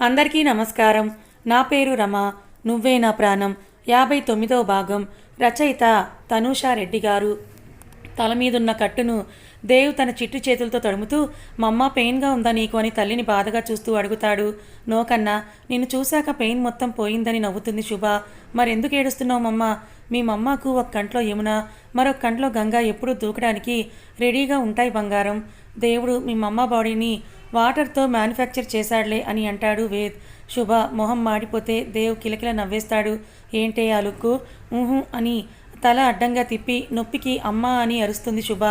అందరికీ నమస్కారం. నా పేరు రమ. నువ్వే నా ప్రాణం. యాభై తొమ్మిదో భాగం. రచయిత తనూషా రెడ్డి గారు. తల మీదున్న కట్టును దేవ్ తన చిట్టు చేతులతో తడుముతూ మమ్మ పెయిన్గా ఉందా నీకు? అని తల్లిని బాధగా చూస్తూ అడుగుతాడు. నో కన్నా నిన్ను చూశాక పెయిన్ మొత్తం పోయిందని నవ్వుతుంది శుభ. మరెందుకు ఏడుస్తున్నావు మమ్మ? మీ మమ్మకు ఒక కంట్లో యమున మరొక కంట్లో గంగా ఎప్పుడూ దూకడానికి రెడీగా ఉంటాయి బంగారం. దేవుడు మీ మమ్మ బాడీని వాటర్తో మ్యానుఫ్యాక్చర్ చేశాడులే అని అంటాడు వేద్. శుభ మొహం మాడిపోతే దేవ్ కిలకిల నవ్వేస్తాడు. ఏంటే ఆ లుక్కు? ఊహు అని తల అడ్డంగా తిప్పి నొప్పికి అమ్మ అని అరుస్తుంది శుభ.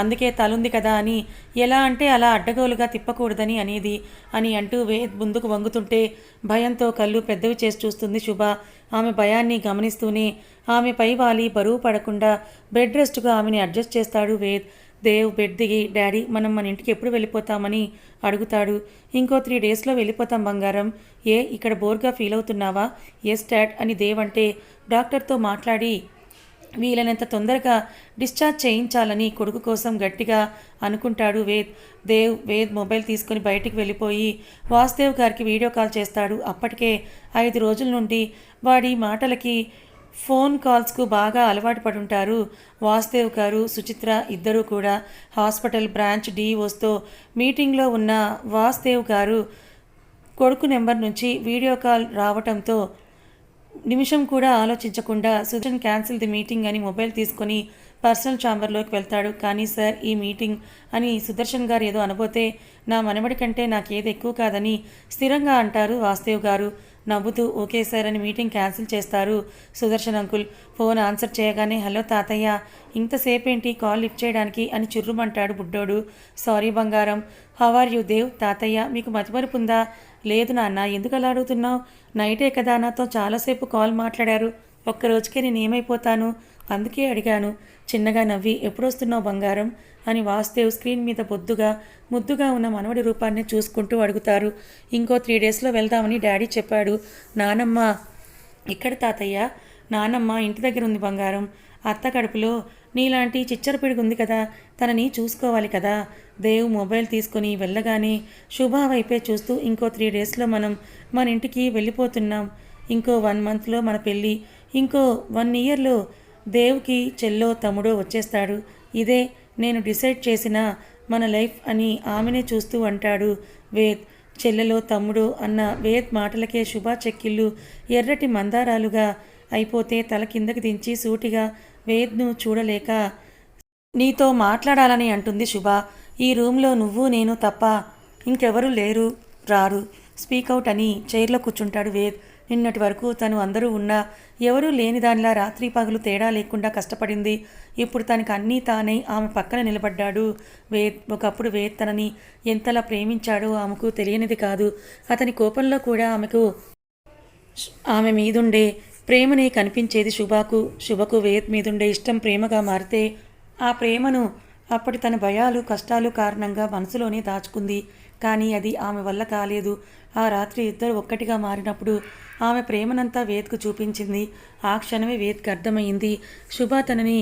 అందుకే తలుంది కదా అని. ఎలా అంటే అలా అడ్డగోలుగా తిప్పకూడదని అనేది అని అంటూ వేద్ ముందుకు వంగుతుంటే భయంతో కళ్ళు పెద్దవి చేసి చూస్తుంది శుభ. ఆమె భయాన్ని గమనిస్తూనే ఆమె పై వాలి బరువు పడకుండా బెడ్ రెస్ట్గా ఆమెని అడ్జస్ట్ చేస్తాడు వేద్. దేవ్ బెడ్ దిగి డాడీ మనం మన ఇంటికి ఎప్పుడు వెళ్ళిపోతామని అడుగుతాడు. ఇంకో త్రీ డేస్లో వెళ్ళిపోతాం బంగారం. ఏ ఇక్కడ బోర్గా ఫీల్ అవుతున్నావా? ఎస్ డాడ్ అని దేవ్ అంటే డాక్టర్తో మాట్లాడి వీలైనంత తొందరగా డిశ్చార్జ్ చేయించాలని కొడుకు కోసం గట్టిగా అనుకుంటాడు వేద్. దేవ్ వేద్ మొబైల్ తీసుకొని బయటికి వెళ్ళిపోయి వాసుదేవ్ గారికి వీడియో కాల్ చేస్తాడు. అప్పటికే ఐదు రోజుల నుండి వాడి మాటలకి ఫోన్ కాల్స్కు బాగా అలవాటు పడుంటారు. వాసుదేవ్ గారు సుచిత్ర ఇద్దరూ కూడా హాస్పిటల్ బ్రాంచ్ డిఓస్తో మీటింగ్లో ఉన్న వాసుదేవ్ గారు కొడుకు నెంబర్ నుంచి వీడియో కాల్ రావటంతో నిమిషం కూడా ఆలోచించకుండా సుజన్ క్యాన్సిల్ ది మీటింగ్ అని మొబైల్ తీసుకొని పర్సనల్ ఛాంబర్లోకి వెళ్తాడు. కానీ సార్ ఈ మీటింగ్ అని సుదర్శన్ గారు ఏదో అనబోతే నా మనవడి కంటే నాకేది ఎక్కువ కాదని స్థిరంగా అంటారు వాసుదేవ్ గారు. నవ్వుతూ ఓకే సార్ అని మీటింగ్ క్యాన్సిల్ చేస్తారు సుదర్శన్ అంకుల్. ఫోన్ ఆన్సర్ చేయగానే హలో తాతయ్య ఇంతసేపేంటి కాల్ లిఫ్ట్ చేయడానికి? అని చుర్రుమంటాడు బుడ్డోడు. సారీ బంగారం హవ్ ఆర్ యు దేవ్? తాతయ్య మీకు మతిమరుపు ఉందా? లేదు నాన్న ఎందుకు అలా అడుగుతున్నావు? నైటే కదా నాతో చాలాసేపు కాల్ మాట్లాడారు. ఒక్కరోజుకే నేను ఏమైపోతాను అందుకే అడిగాను చిన్నగా నవ్వి ఎప్పుడొస్తున్నావు బంగారం? అని వాసుదేవ్ స్క్రీన్ మీద బొద్దుగా ముద్దుగా ఉన్న మనవడి రూపాన్ని చూసుకుంటూ అడుగుతారు. ఇంకో త్రీ డేస్లో వెళ్దామని డాడీ చెప్పాడు. నానమ్మ ఇక్కడ తాతయ్య? నానమ్మ ఇంటి దగ్గర ఉంది బంగారం. అత్త కడుపులో నీలాంటి చిచ్చర పిడుగు ఉంది కదా తనని చూసుకోవాలి కదా. దేవ్ మొబైల్ తీసుకొని వెళ్ళగానే శుభ వైపే చూస్తూ ఇంకో త్రీ డేస్లో మనం మన ఇంటికి వెళ్ళిపోతున్నాం. ఇంకో వన్ మంత్లో మన పెళ్ళి. ఇంకో వన్ ఇయర్లో దేవ్కి చెల్లో తమ్ముడో వచ్చేస్తాడు. ఇదే నేను డిసైడ్ చేసిన మన లైఫ్ అని ఆమెనే చూస్తూ అంటాడు వేద్. చెల్లెలో తమ్ముడు అన్న వేద్ మాటలకే శుభా చెక్కిళ్ళు ఎర్రటి మందారాలుగా అయిపోతే తల కిందకి దించి సూటిగా వేద్ను చూడలేక నీతో మాట్లాడాలని అంటుంది శుభ. ఈ రూమ్లో నువ్వు నేను తప్ప ఇంకెవరూ లేరు రారు. స్పీకౌట్ అని చైర్లో కూర్చుంటాడు వేద్. నిన్నటి వరకు తను అందరూ ఉన్నా ఎవరూ లేని దానిలా రాత్రి పగలు తేడా లేకుండా కష్టపడింది. ఇప్పుడు తనకు అన్నీ తానై ఆమె పక్కన నిలబడ్డాడు. వేద్ ఒకప్పుడు వేద్ తనని ఎంతలా ప్రేమించాడో ఆమెకు తెలియనిది కాదు. అతని కోపంలో కూడా ఆమెకు ఆమె మీదుండే ప్రేమని కనిపించేది శుభకు శుభకు వేద్ మీదుండే ఇష్టం ప్రేమగా మారితే ఆ ప్రేమను అప్పటి తన భయాలు కష్టాలు కారణంగా మనసులోనే దాచుకుంది. కానీ అది ఆమె వల్ల కాలేదు. ఆ రాత్రి ఇద్దరు ఒక్కటిగా మారినప్పుడు ఆమె ప్రేమనంతా వేద్కు చూపించింది. ఆ క్షణమే వేద్కు అర్థమైంది. శుభ తనని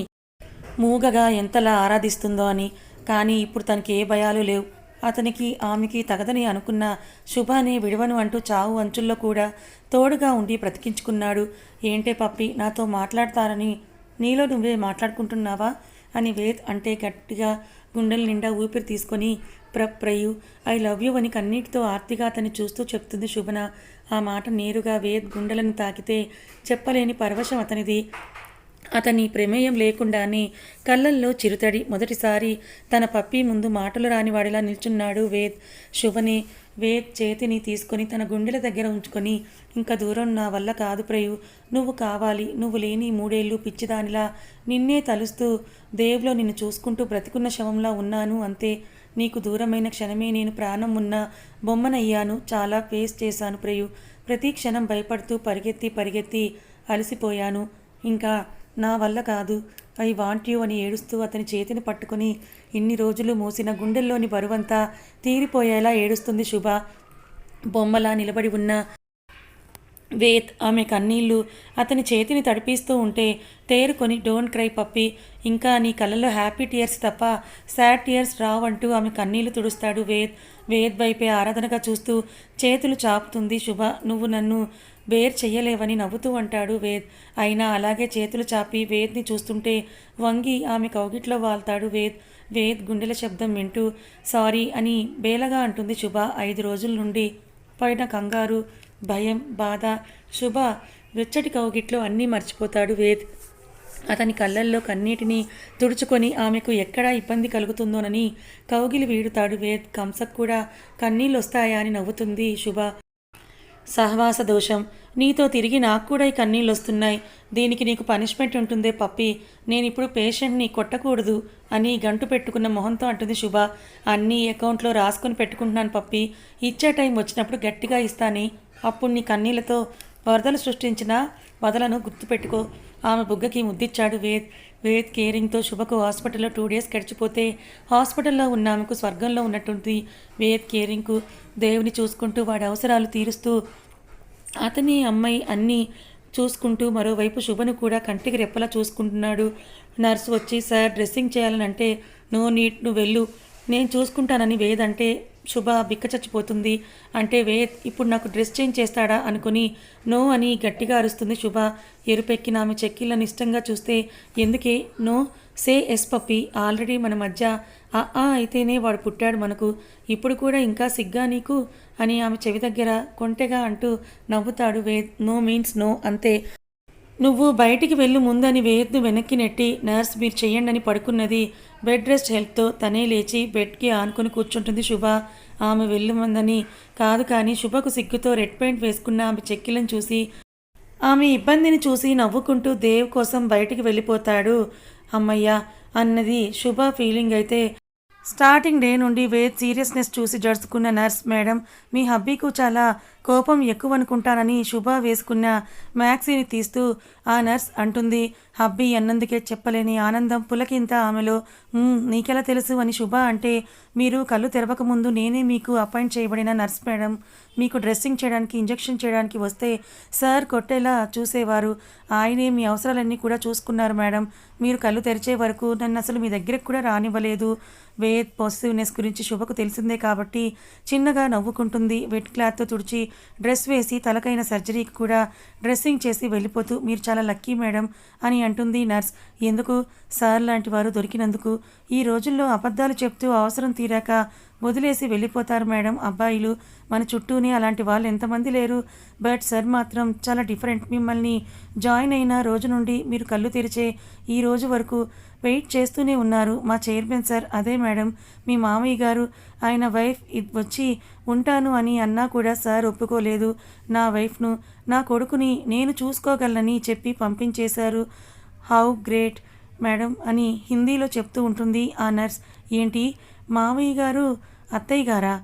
మూగగా ఎంతలా ఆరాధిస్తుందో అని. కానీ ఇప్పుడు తనకి ఏ భయాలు లేవు. అతనికి ఆమెకి తగదని అనుకున్న శుభాని విడవను అంటూ చావు అంచుల్లో కూడా తోడుగా ఉండి బ్రతికించుకున్నాడు. ఏంటే పప్పి నాతో మాట్లాడతారని నీలో నువ్వే మాట్లాడుకుంటున్నావా? అని వేద్ అంటే గట్టిగా గుండెల నిండా ఊపిరి తీసుకొని ప్రప్రయు ఐ లవ్ యూ అని కన్నీటితో ఆర్తిగా అతన్ని చూస్తూ చెప్తుంది శుభన. ఆ మాట నేరుగా వేద్ గుండెలను తాకితే చెప్పలేని పరవశం అతనిది. అతని ప్రమేయం లేకుండానే కళ్ళల్లో చిరుతడి. మొదటిసారి తన పప్పి ముందు మాటలు రానివాడిలా నిల్చున్నాడు వేద్. శుభని వేద్ చేతిని తీసుకొని తన గుండెల దగ్గర ఉంచుకొని ఇంకా దూరం నా వల్ల కాదు ప్రయు నువ్వు కావాలి నువ్వు లేని మూడేళ్ళు పిచ్చిదానిలా నిన్నే తలుస్తూ దేవులో నిన్ను చూసుకుంటూ బ్రతికున్న శవంలా ఉన్నాను అంతే. నీకు దూరమైన క్షణమే నేను ప్రాణం ఉన్న బొమ్మనయ్యాను చాలా ఫేస్ చేశాను ప్రయు. ప్రతి క్షణం భయపడుతూ పరిగెత్తి పరిగెత్తి అలసిపోయాను. ఇంకా నా వల్ల కాదు ఐ వాంట్ యూ అని ఏడుస్తూ అతని చేతిని పట్టుకుని ఇన్ని రోజులు మూసిన గుండెల్లోని బరువంతా తీరిపోయేలా ఏడుస్తుంది శుభ. బొమ్మలా నిలబడి ఉన్న వేత్ ఆమె కన్నీళ్ళు అతని చేతిని తడిపిస్తూ ఉంటే తేరుకొని డోంట్ క్రై పప్పి ఇంకా నీ కళ్ళలో హ్యాపీ టీయర్స్ తప్ప సాడ్ టీయర్స్ రావంటూ ఆమె కన్నీళ్ళు తుడుస్తాడు వేద్ వేద్ వైపే ఆరాధనగా చూస్తూ చేతులు చాపుతుంది శుభ. నువ్వు నన్ను బేర్ చెయ్యలేవని నవ్వుతూ అంటాడు వేద్. అయినా అలాగే చేతులు చాపి వేద్ని చూస్తుంటే వంగి ఆమె కౌగిట్లో వాల్తాడు వేద్. వేద్ గుండెల శబ్దం వింటూ సారీ అని బేలగా అంటుంది శుభ ఐదు రోజుల నుండి. పైన కంగారు భయం బాధ శుభ వెచ్చటి కౌగిట్లో అన్నీ మర్చిపోతాడు వేద్. అతని కళ్ళల్లో కన్నీటిని తుడుచుకొని ఆమెకు ఎక్కడా ఇబ్బంది కలుగుతుందోనని కౌగిలి వీడుతాడు వేద్. కంసకు కూడా కన్నీళ్ళు వస్తాయా అని నవ్వుతుంది శుభ. సహవాస దోషం. నీతో తిరిగి నాకు కూడా ఈ కన్నీళ్ళు వస్తున్నాయి. దీనికి నీకు పనిష్మెంట్ ఉంటుందే పప్పి. నేను ఇప్పుడు పేషెంట్ని కొట్టకూడదు అని గంటు పెట్టుకున్న మొహంతో అంటుంది శుభ. అన్నీ అకౌంట్లో రాసుకొని పెట్టుకుంటున్నాను పప్పి. ఇచ్చే టైం వచ్చినప్పుడు గట్టిగా ఇస్తాని. అప్పుడు నీ కన్నీళ్ళతో వరదలు సృష్టించిన వదలను గుర్తుపెట్టుకో. ఆమె బుగ్గకి ముద్దిచ్చాడు వేద్. వేద్ కేరింగ్తో శుభకు హాస్పిటల్లో టూ డేస్ గడిచిపోతే హాస్పిటల్లో ఉన్న ఆమెకు స్వర్గంలో ఉన్నట్టుంది. వేద్ కేరింగ్కు దేవుని చూసుకుంటూ వాడి అవసరాలు తీరుస్తూ అతని అమ్మాయి అన్నీ చూసుకుంటూ మరోవైపు శుభను కూడా కంటికి రెప్పలా చూసుకుంటున్నాడు. నర్సు వచ్చి సార్ డ్రెస్సింగ్ చేయాలని అంటే నో నీట్ నువ్వు వెళ్ళు. నేను చూసుకుంటానని వేదంటే శుభ బిక్క చచ్చిపోతుంది. అంటే వే ఇప్పుడు నాకు డ్రెస్ చేంజ్ చేస్తాడా అనుకుని నో అని గట్టిగా అరుస్తుంది శుభ. ఎరుపెక్కిన ఆమె చెక్కిళ్ళని ఇష్టంగా చూస్తే ఎందుకే? నో సే ఎస్ పప్పి ఆల్రెడీ మన మధ్య. ఆ ఆ అయితేనే వాడు పుట్టాడు మనకు. ఇప్పుడు కూడా ఇంకా సిగ్గా నీకు? అని ఆమె చెవి దగ్గర కొంటెగా అంటూ నవ్వుతాడు వేద్ నో మీన్స్ నో అంతే. నువ్వు బయటికి వెళ్ళు ముందని వేద్ను వెనక్కి నెట్టి నర్స్ మీరు చేయండి అని పడుకున్నది. బెడ్ రెస్ట్ హెల్త్తో తనే లేచి బెడ్కి ఆనుకుని కూర్చుంటుంది శుభ. ఆమె వెళ్ళమందని కాదు కానీ శుభకు సిగ్గుతో రెడ్ పెయింట్ వేసుకున్న ఆమె చెక్కిలను చూసి ఆమె ఇబ్బందిని చూసి నవ్వుకుంటూ దేవ్ కోసం బయటికి వెళ్ళిపోతాడు. అమ్మయ్య అన్నది శుభ ఫీలింగ్ అయితే స్టార్టింగ్ డే నుండి వేద్ సీరియస్నెస్ చూసి జరుచుకున్న నర్స్ మేడం మీ హబ్బీకు చాలా కోపం ఎక్కువ అనుకుంటానని శుభ వేసుకున్న మ్యాక్సీని తీస్తూ ఆ నర్స్ అంటుంది హబ్బీ అన్నందుకే చెప్పలేని ఆనందం పులకింత ఆమెలో. నీకెలా తెలుసు అని శుభ అంటే మీరు కళ్ళు తెరవక ముందు నేనే మీకు అపాయింట్ చేయబడిన నర్స్ మేడం. మీకు డ్రెస్సింగ్ చేయడానికి ఇంజెక్షన్ చేయడానికి వస్తే సార్ కొట్టేలా చూసేవారు. ఆయనే మీ అవసరాలన్నీ కూడా చూసుకున్నారు మేడం. మీరు కళ్ళు తెరిచే వరకు నన్ను అసలు మీ దగ్గరకు కూడా రానివ్వలేదు. వేద్ పాజిటివ్నెస్ గురించి శుభకు తెలిసిందే కాబట్టి చిన్నగా నవ్వుకుంటుంది. వెట్ క్లాత్తో తుడిచి డ్రెస్ వేసి తలకైన సర్జరీకి కూడా డ్రెస్సింగ్ చేసి వెళ్ళిపోతూ మీరు చాలా లక్కీ మేడం అని అంటుంది నర్స్. ఎందుకు? సార్ లాంటి వారు దొరికినందుకు ఈ రోజుల్లో అబద్ధాలు చెప్తూ అవసరం తీరాక వదిలేసి వెళ్ళిపోతారు మేడం. అబ్బాయిలు మన చుట్టూనే అలాంటి వాళ్ళు ఎంతమంది లేరు. బట్ సార్ మాత్రం చాలా డిఫరెంట్. మిమ్మల్ని జాయిన్ అయిన రోజు నుండి మీరు కళ్ళు తెరిచే ఈ రోజు వరకు వెయిట్ చేస్తూనే ఉన్నారు. మా చైర్మన్ సార్ అదే మేడం. మీ మామయ్య గారు ఆయన వైఫ్ వచ్చి ఉంటాను అని అన్నా కూడా సార్ ఒప్పుకోలేదు. నా వైఫ్ను నా కొడుకుని నేను చూసుకోగలనని చెప్పి పంపించేశారు. హౌ గ్రేట్ మేడం అని హిందీలో చెప్తూ ఉంటుంది ఆ నర్స్. ఏంటి? మామయ్య గారు అత్తయ్య గారా?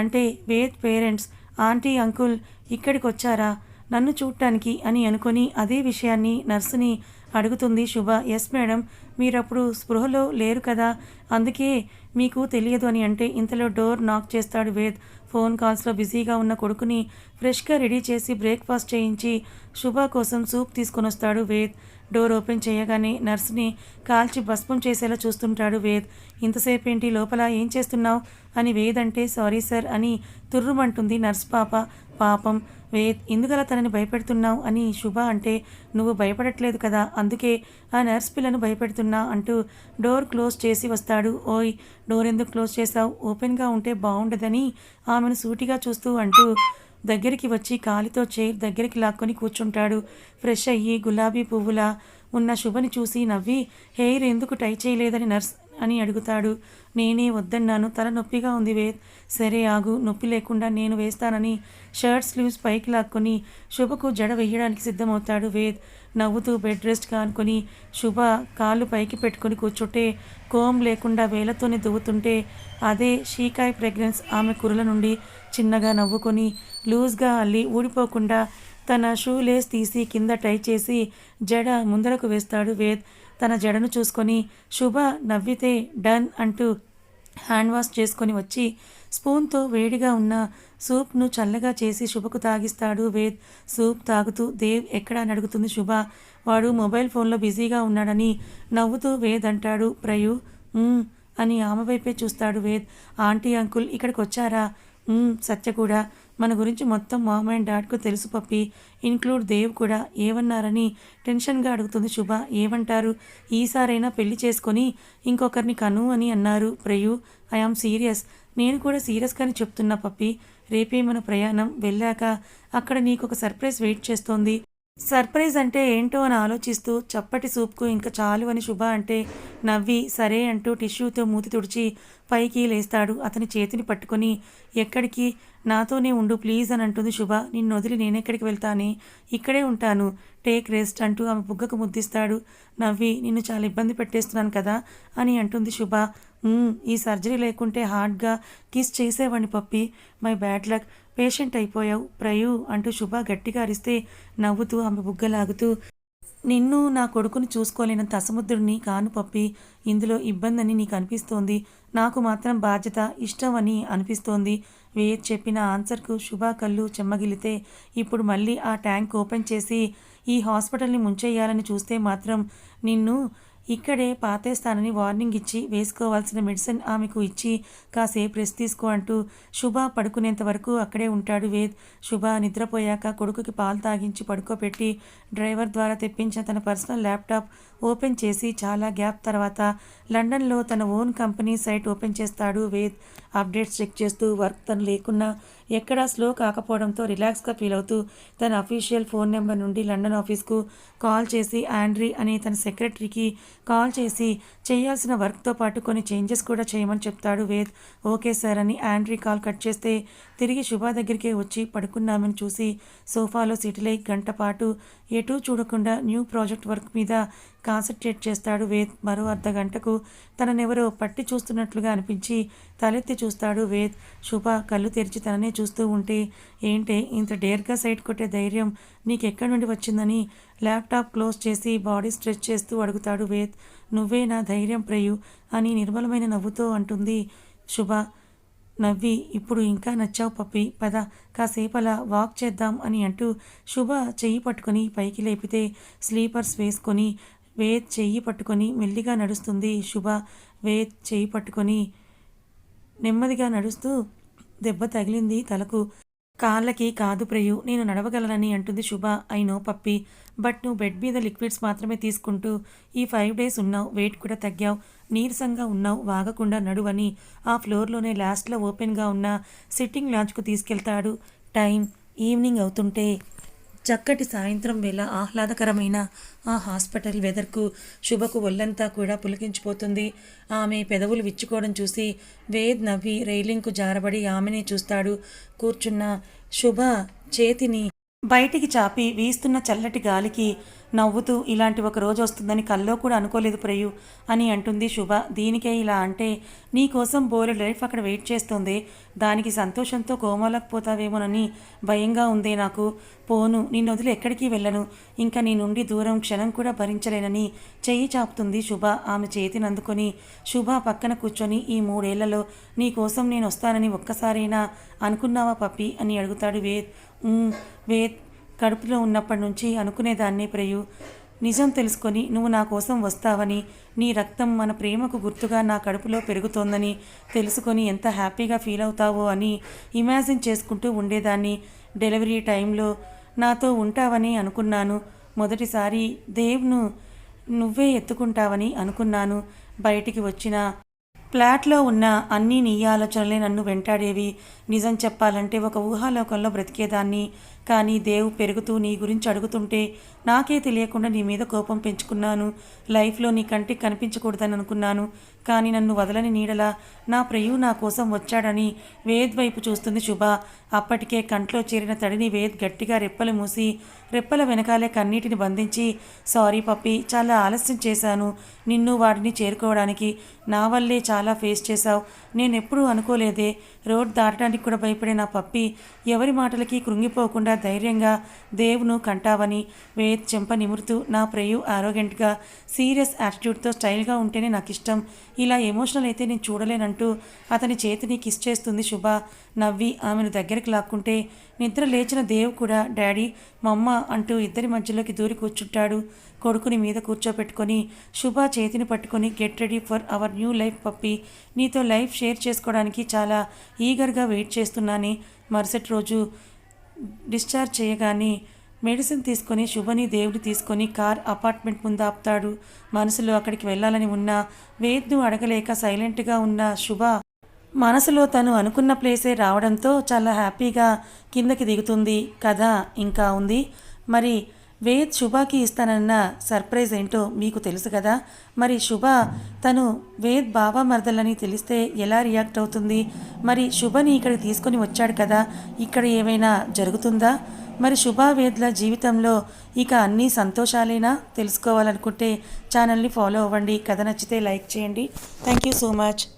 అంటే వేద్ పేరెంట్స్ ఆంటీ అంకుల్ ఇక్కడికి వచ్చారా నన్ను చూడటానికి అని అనుకొని అదే విషయాన్ని నర్సుని అడుగుతుంది శుభ. ఎస్ మేడం మీరప్పుడు స్పృహలో లేరు కదా అందుకే మీకు తెలియదు అని అంటే ఇంతలో డోర్ నాక్ చేస్తాడు వేద్. ఫోన్ కాల్స్లో బిజీగా ఉన్న కొడుకుని ఫ్రెష్గా రెడీ చేసి బ్రేక్ఫాస్ట్ చేయించి శుభ కోసం సూప్ తీసుకొని వస్తాడు వేద్. డోర్ ఓపెన్ చేయగానే నర్స్ని కాల్చి భస్మం చేసేలా చూస్తుంటాడు వేద్. ఇంతసేపు ఏంటి లోపల ఏం చేస్తున్నావు? అని వేద్ అంటే సారీ సార్ అని తుర్రుమంటుంది నర్స్ పాప. పాపం వేద్ ఎందుకలా తనని భయపెడుతున్నావు? అని శుభ అంటే నువ్వు భయపడట్లేదు కదా అందుకే ఆ నర్స్ పిల్లను భయపెడుతున్నా అంటూ డోర్ క్లోజ్ చేసి వస్తాడు. ఓయ్ డోర్ ఎందుకు క్లోజ్ చేసావు ఓపెన్గా ఉంటే బాగుండదని ఆమెను సూటిగా చూస్తూ అంటూ దగ్గరికి వచ్చి కాలితో చైర్ దగ్గరికి లాక్కొని కూర్చుంటాడు. ఫ్రెష్ అయ్యి గులాబీ పువ్వులా ఉన్న శుభని చూసి నవ్వి హెయిర్ ఎందుకు టై చేయలేదని నర్స్ అని అడుగుతాడు. నేనే వద్దన్నాను. తల నొప్పిగా ఉంది వేద్ సరే ఆగు. నొప్పి లేకుండా నేను వేస్తానని షర్ట్ స్లీవ్స్ పైకి లాక్కొని శుభకు జడ వేయడానికి సిద్ధమవుతాడు వేద్ నవ్వుతూ బెడ్ రెస్ట్ కానుకొని శుభ కాళ్ళు పైకి పెట్టుకొని కూర్చుంటే కోమ్ లేకుండా వేలతోనే దువ్వుతుంటే అదే షీకాయ్ ప్రెగ్నెన్స్ ఆమె కురుల నుండి చిన్నగా నవ్వుకొని లూజ్గా అల్లి ఊడిపోకుండా తన షూ లేస్ తీసి కింద టై చేసి జడ ముందరకు వేస్తాడు వేద్. తన జడను చూసుకొని శుభ నవ్వితే డన్ అంటూ హ్యాండ్ వాష్ చేసుకొని వచ్చి స్పూన్తో వేడిగా ఉన్న సూప్ను చల్లగా చేసి శుభకు తాగిస్తాడు వేద్. సూప్ తాగుతూ దేవ్ ఎక్కడా అని అడుగుతుంది శుభ. వాడు మొబైల్ ఫోన్లో బిజీగా ఉన్నాడని నవ్వుతూ వేద్ అంటాడు ప్రయు అని ఆమె వైపే చూస్తాడు వేద్. ఆంటీ అంకుల్ ఇక్కడికి వచ్చారా సత్య కూడా. మన గురించి మొత్తం మామ్ అండ్ డాడ్కు తెలుసు పప్పి. ఇన్క్లూడ్ దేవ్ కూడా ఏమన్నారని టెన్షన్గా అడుగుతుంది శుభ. ఏమంటారు? ఈసారైనా పెళ్ళి చేసుకొని ఇంకొకరిని కను అని అన్నారు. Priyu I am serious. నేను కూడా సీరియస్గానే చెప్తున్నా పప్పి. రేపే మన ప్రయాణం? వెళ్ళాక అక్కడ నీకు ఒక సర్ప్రైజ్ వెయిట్ చేస్తోంది. సర్ప్రైజ్ అంటే ఏంటో అని ఆలోచిస్తూ చప్పటి సూప్కు ఇంకా చాలు అని శుభ అంటే నవ్వి సరే అంటూ టిష్యూతో మూతి తుడిచి పైకి లేస్తాడు. అతని చేతిని పట్టుకొని ఎక్కడికి? నాతోనే ఉండు ప్లీజ్ అని అంటుంది శుభ. నిన్ను వదిలి నేనెక్కడికి వెళ్తానే? ఇక్కడే ఉంటాను. టేక్ రెస్ట్ అంటూ ఆమె బుగ్గకు ముద్దిస్తాడు. నవ్వి నిన్ను చాలా ఇబ్బంది పెట్టేస్తున్నాను కదా? అని అంటుంది శుభ. ఈ సర్జరీ లేకుంటే హార్డ్గా కిస్ చేసేవాడిని Pappi. My bad luck patient అయిపోయావు. ప్రయు అంటూ శుభ గట్టిగా అరిస్తే నవ్వుతూ ఆమె బుగ్గలాగుతూ నిన్ను నా కొడుకుని చూసుకోలేనంత అసముద్రుడిని కాను పప్పి. ఇందులో ఇబ్బంది అని నీకు అనిపిస్తోంది. నాకు మాత్రం బాధ్యత ఇష్టం అని అనిపిస్తోంది. వేద్ చెప్పిన ఆన్సర్కు శుభ కళ్ళు చెమ్మగిలితే ఇప్పుడు మళ్ళీ ఆ ట్యాంక్ ఓపెన్ చేసి ఈ హాస్పిటల్ని ముంచేయాలని చూస్తే మాత్రం నిన్ను ఇక్కడే పాతేస్తానని వార్నింగ్ ఇచ్చి వేసుకోవాల్సిన మెడిసిన్ ఆమెకు ఇచ్చి కాసేపు రెస్ట్ తీసుకో అంటూ శుభ పడుకునేంత వరకు అక్కడే ఉంటాడు వేద్. శుభ నిద్రపోయాక కొడుకుకి పాలు తాగించి పడుకోబెట్టి డ్రైవర్ ద్వారా తెప్పించిన తన పర్సనల్ ల్యాప్టాప్ ఓపెన్ చేసి చాలా గ్యాప్ తర్వాత లండన్లో తన ఓన్ కంపెనీ సైట్ ఓపెన్ చేస్తాడు వేద్. అప్డేట్స్ చెక్ చేస్తూ వర్క్ తను లేకున్నా ఎక్కడా స్లో కాకపోవడంతో రిలాక్స్గా ఫీల్ అవుతూ తన అఫీషియల్ ఫోన్ నెంబర్ నుండి లండన్ ఆఫీస్కు కాల్ చేసి ఆండ్రీ అనే తన సెక్రటరీకి కాల్ చేసి చేయాల్సిన వర్క్తో పాటు కొన్ని చేంజెస్ కూడా చేయమని చెప్తాడు వేద్. ఓకే సార్ అని ఆండ్రీ కాల్ కట్ చేస్తే తిరిగి శుభ దగ్గరికే వచ్చి పడుకున్నామని చూసి సోఫాలో సిటిలై గంట పాటు ఎటూ చూడకుండా న్యూ ప్రాజెక్ట్ వర్క్ మీద కాన్సన్ట్రేట్ చేస్తాడు వేద్. మరో అర్ధ గంటకు తననెవరో పట్టి చూస్తున్నట్లుగా అనిపించి తలెత్తి చూస్తాడు వేద్. శుభ కళ్ళు తెరిచి తననే చూస్తూ ఉంటే ఏంటే ఇంత డేర్గా సైట్ కొట్టే ధైర్యం నీకెక్కడి నుండి వచ్చిందని ల్యాప్టాప్ క్లోజ్ చేసి బాడీ స్ట్రెచ్ చేస్తూ అడుగుతాడు వేద్. నువ్వే నా ధైర్యం ప్రయు అని నిర్మలమైన నవ్వుతో అంటుంది శుభ. నవ్వి ఇప్పుడు ఇంకా నచ్చావు పప్పి పద కాసేపు అలా వాక్ చేద్దాం అని అంటూ శుభ చెయ్యి పట్టుకొని పైకి లేపితే స్లీపర్స్ వేసుకొని వేద్ చెయ్యి పట్టుకొని మెల్లిగా నడుస్తుంది. శుభ వేద్ చెయ్యి పట్టుకొని నెమ్మదిగా నడుస్తూ దెబ్బ తగిలింది తలకు. కాళ్ళకి కాదు ప్రియు నేను నడవగలనని అంటుంది Shubha. I know Pappi but నువ్వు బెడ్ మీద లిక్విడ్స్ మాత్రమే తీసుకుంటూ ఈ ఫైవ్ డేస్ ఉన్నావు వెయిట్ కూడా తగ్గావు నీరసంగా ఉన్నావు వాగకుండా నడువని ఆ ఫ్లోర్లోనే లాస్ట్లో ఓపెన్గా ఉన్న సిట్టింగ్ లాంచ్కు తీసుకెళ్తాడు. టైం ఈవినింగ్ అవుతుంటే చక్కటి సాయంత్రం వేళ ఆహ్లాదకరమైన ఆ హాస్పిటల్ వెదర్కు శుభకు ఒళ్ళంతా కూడా పులికించిపోతుంది. ఆమె పెదవులు విచ్చుకోవడం చూసి వేద్ నవ్వి రైలింగ్కు జారబడి ఆమెనే చూస్తాడు. కూర్చున్న శుభ చేతిని బయటికి చాపి వీస్తున్న చల్లటి గాలికి నవ్వుతూ ఇలాంటి ఒక రోజు వస్తుందని కల్లో కూడా అనుకోలేదు ప్రయు అని అంటుంది శుభ. దీనికే ఇలా అంటే నీకోసం బోరు లైఫ్ అక్కడ వెయిట్ చేస్తుంది. దానికి సంతోషంతో కోమలకపోతావేమోనని భయంగా ఉందే నాకు. పోను నిన్ను వదిలి ఎక్కడికి వెళ్ళను. ఇంకా నీ నుండి దూరం క్షణం కూడా భరించలేనని చెయ్యి చాపుతుంది శుభ. ఆమె చేతిని అందుకొని శుభ పక్కన కూర్చొని ఈ మూడేళ్ళలో నీకోసం నేను వస్తానని ఒక్కసారైనా అనుకున్నావా పప్పి? అని అడుగుతాడు వేద్. వేద్ కడుపులో ఉన్నప్పటి నుంచి అనుకునేదాన్నే ప్రయు. నిజం తెలుసుకొని నువ్వు నా కోసం వస్తావని నీ రక్తం మన ప్రేమకు గుర్తుగా నా కడుపులో పెరుగుతోందని తెలుసుకొని ఎంత హ్యాపీగా ఫీల్ అవుతావో అని ఇమాజిన్ చేసుకుంటూ ఉండేదాన్ని. డెలివరీ టైంలో నాతో ఉంటావని అనుకున్నాను. మొదటిసారి దేవ్ను నువ్వే ఎత్తుకుంటావని అనుకున్నాను. బయటికి వచ్చిన ఫ్లాట్లో ఉన్న అన్ని నీ ఆలోచనలే నన్ను వెంటాడేవి. నిజం చెప్పాలంటే ఒక ఊహాలోకంలో బ్రతికేదాన్ని. కానీ దేవు పెరుగుతూ నీ గురించి అడుగుతుంటే నాకే తెలియకుండా నీ మీద కోపం పెంచుకున్నాను. లైఫ్లో నీ కంటికి కనిపించకూడదని అనుకున్నాను. కానీ నన్ను వదలని నీడలా నా ప్రియు నా కోసం వచ్చాడని వేద్ వైపు చూస్తుంది శుభ. అప్పటికే కంట్లో చేరిన తడిని వేద్ గట్టిగా రెప్పలు మూసి రెప్పల వెనకాలే కన్నీటిని బంధించి సారీ పప్పి చాలా ఆలస్యం చేశాను. నిన్ను వాడిని చేరుకోవడానికి నా వల్లే చాలా ఫేస్ చేశావు. నేను ఎప్పుడూ అనుకోలేదే. రోడ్ దాటడానికి కూడా భయపడే నా పప్పి. ఎవరి మాటలకి కృంగిపోకుండా ధైర్యంగా దేవును కంటావని వేద్ చెంప నిమురుతూ నా ప్రేయు ఆరోగెంట్గా సీరియస్ యాటిట్యూడ్తో స్టైల్గా ఉంటేనే నాకు ఇష్టం ఇలా ఎమోషనల్ అయితే నేను చూడలేనంటూ అతని చేతిని కిస్ చేస్తుంది శుభ. నవ్వి ఆమెను దగ్గరికి లాక్కుంటే నిద్ర లేచిన దేవ్ కూడా డాడీ మమ్మ అంటూ ఇద్దరి మధ్యలోకి దూరి కూర్చుంటాడు. కొడుకుని మీద కూర్చోపెట్టుకొని శుభ చేతిని పట్టుకొని get ready for our new life Pappi. నీతో లైఫ్ షేర్ చేసుకోవడానికి చాలా ఈగర్గా వెయిట్ చేస్తున్నానే. మరుసటి రోజు డిశ్చార్జ్ చేయగానే మెడిసిన్ తీసుకొని శుభని దేవుడు తీసుకొని కార్ అపార్ట్మెంట్ ముందు ఆపుతాడు. మనసులో అక్కడికి వెళ్ళాలని ఉన్న వేద్ను అడగలేక సైలెంట్గా ఉన్న శుభ మనసులో తను అనుకున్న ప్లేసే రావడంతో చాలా హ్యాపీగా కిందకి దిగుతుంది. కథ ఇంకా ఉంది. మరి వేద్ శుభాకి ఇస్తానన్న సర్ప్రైజ్ ఏంటో మీకు తెలుసు కదా. మరి శుభ తను వేద్ బావా మరదలని తెలిస్తే ఎలా రియాక్ట్ అవుతుంది? మరి శుభని ఇక్కడికి తీసుకొని వచ్చాడు కదా. ఇక్కడ ఏమైనా జరుగుతుందా? మరి శుభ వేద్ల జీవితంలో ఇక అన్ని సంతోషాలేనా? తెలుసుకోవాలనుకుంటే ఛానల్ని ఫాలో అవ్వండి. కథ నచ్చితే లైక్ చేయండి. Thank you so much.